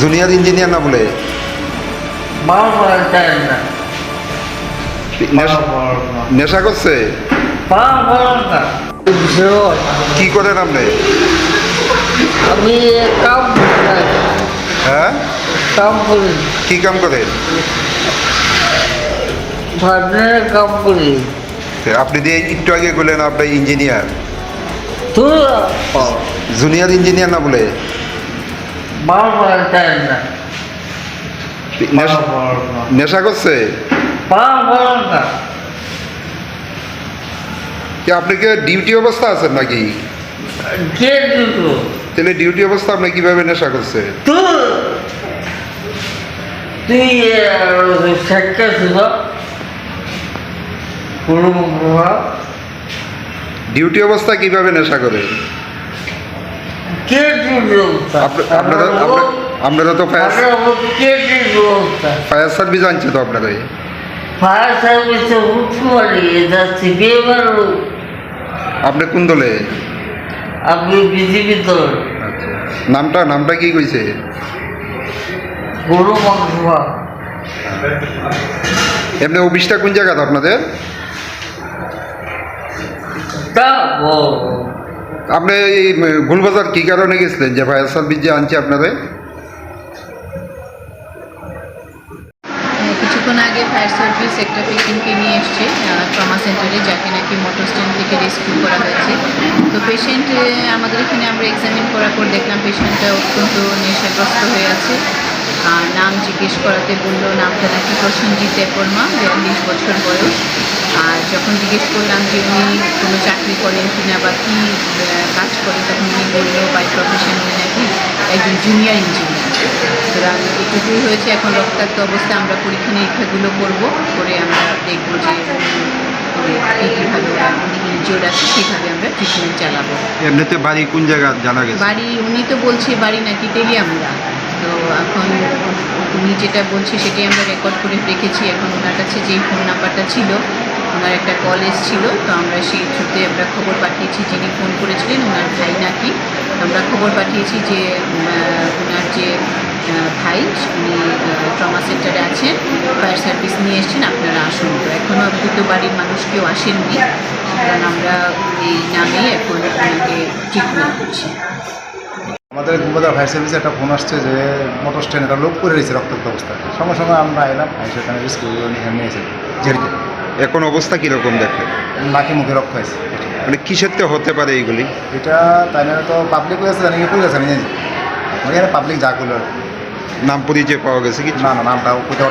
Junior engineer না বলে? নেশা- করছে। কি করেন আপনি আমি কাম হ্যাঁ? কাম করি। কি কাম করেন কাম করি। আপনি দিয়ে একটু আগে বললেন আপনি ইঞ্জিনিয়ার। জুনিয়র ইঞ্জিনিয়ার না বলে? বারবার না। নেশা- করছে? কি আপনি কি ডিউটি অবস্থা আছেন নাকি? তাহলে ডিউটি অবস্থা আপনি কীভাবে নেশা করছে? ডিউটি অবস্থা কীভাবে নেশা করে? কে আপনারা আপনারা- তো ফায়ার ফায়ার সার্ভিস আনছে তো আপনারা ফায়ার সার্ভিসে উঠতে যাচ্ছি আপনি কোন দলে? আপনি বিজেপি দল। নামটা নামটা কি কইছে? গরু মাংস এমনি অফিসটা কোন জায়গাতে আপনাদের? তা আপনি এই গুলবাজার কি কারণে গেছিলেন? যে ফায়ার সার্ভিস যে আনছে আপনাদের? কিছুক্ষণ আগে ফায়ার সার্ভিস একটা পেশেন্টকে নিয়ে এসছে ট্রমা সেন্টারে যাকে নাকি মোটর স্ট্যান্ড থেকে রেস্কিউ করা হয়েছে। তো পেশেন্ট আমাদের এখানে আমরা এক্সামিন করার পর দেখলাম পেশেন্টটা অত্যন্ত নেশাগ্রস্ত হয়ে আছে। আর নাম জিজ্ঞেস করাতে বলল, নামটা নাকি প্রসেনজিৎ দেববর্মা বিয়াল্লিশ বছর বয়স। আর যখন জিজ্ঞেস করলাম যে উনি কোনো চাকরি কিনা বা কী কাজ করে তখন উনি বলল বাই প্রফেশন উনি নাকি একজন জুনিয়র ইঞ্জিনিয়ার সুতরাং এটুকুই হয়েছে। এখন রক্তাক্ত অবস্থায় আমরা পরীক্ষা নিরীক্ষাগুলো করব করে আমরা দেখব যে কীভাবে ইনজিওর আছে আমরা ট্রিটমেন্ট চালাবো। এমনিতে বাড়ি কোন জায়গা জানা গেছে? বাড়ি উনি তো বলছে বাড়ি নাকি তো এখন উনি যেটা বলছে সেটাই আমরা রেকর্ড করে রেখেছি। এখন ওনার কাছে যেই ফোন নাম্বারটা ছিল ওনার একটা কল এসেছিল, তো আমরা সেই থ্রুতে আমরা খবর পাঠিয়েছি যিনি ফোন করেছিলেন, ওনার ভাই নাকি। আমরা খবর পাঠিয়েছি যে ওনার যে ভাই, উনি ট্রমা সেন্টারে আছেন ফায়ার সার্ভিস নিয়ে এসেছেন, আপনারা আসুন। তো এখনও অব্দি তো বাড়ির মানুষ কেউ আসেননি, কারণ আমরা এই নামেই এখন ওনাকে ট্রিটমেন্ট করছি। আমাদের গুলবাজার ফায়ার সার্ভিসে একটা ফোন আসছে যে মোটর স্ট্যান্ড লোক করে রয়েছে রক্তাক্ত অবস্থায়। সঙ্গে সঙ্গে আমরা এলাম আর সেখানে রিস্কিউ এখানে নিয়েছে এখন অবস্থা কীরকম দেখে নাকি মুখে রক্ষা হয়েছে মানে কিসের তো হতে পারে এইগুলি? এটা তাই না তো পাবলিক হয়েছে জানি কি গেছে আমি জানি। পাবলিক যা করল নাম পরিচয় পাওয়া গেছে কি না না নামটাও কোথাও।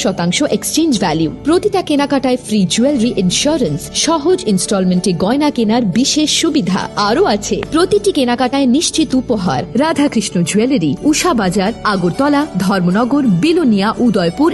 শতাংশ এক্সচেঞ্জ ভ্যালিউ প্রতিটা কেনাকাটায় ফ্রি জুয়েলারি ইন্স্যুরেন্স সহজ ইনস্টলমেন্টে গয়না কেনার বিশেষ সুবিধা আরও আছে। প্রতিটি কেনাকাটায় নিশ্চিত উপহার। রাধাকৃষ্ণ জুয়েলারি উষা বাজার, আগরতলা, ধর্মনগর, বিলোনিয়া, উদয়পুর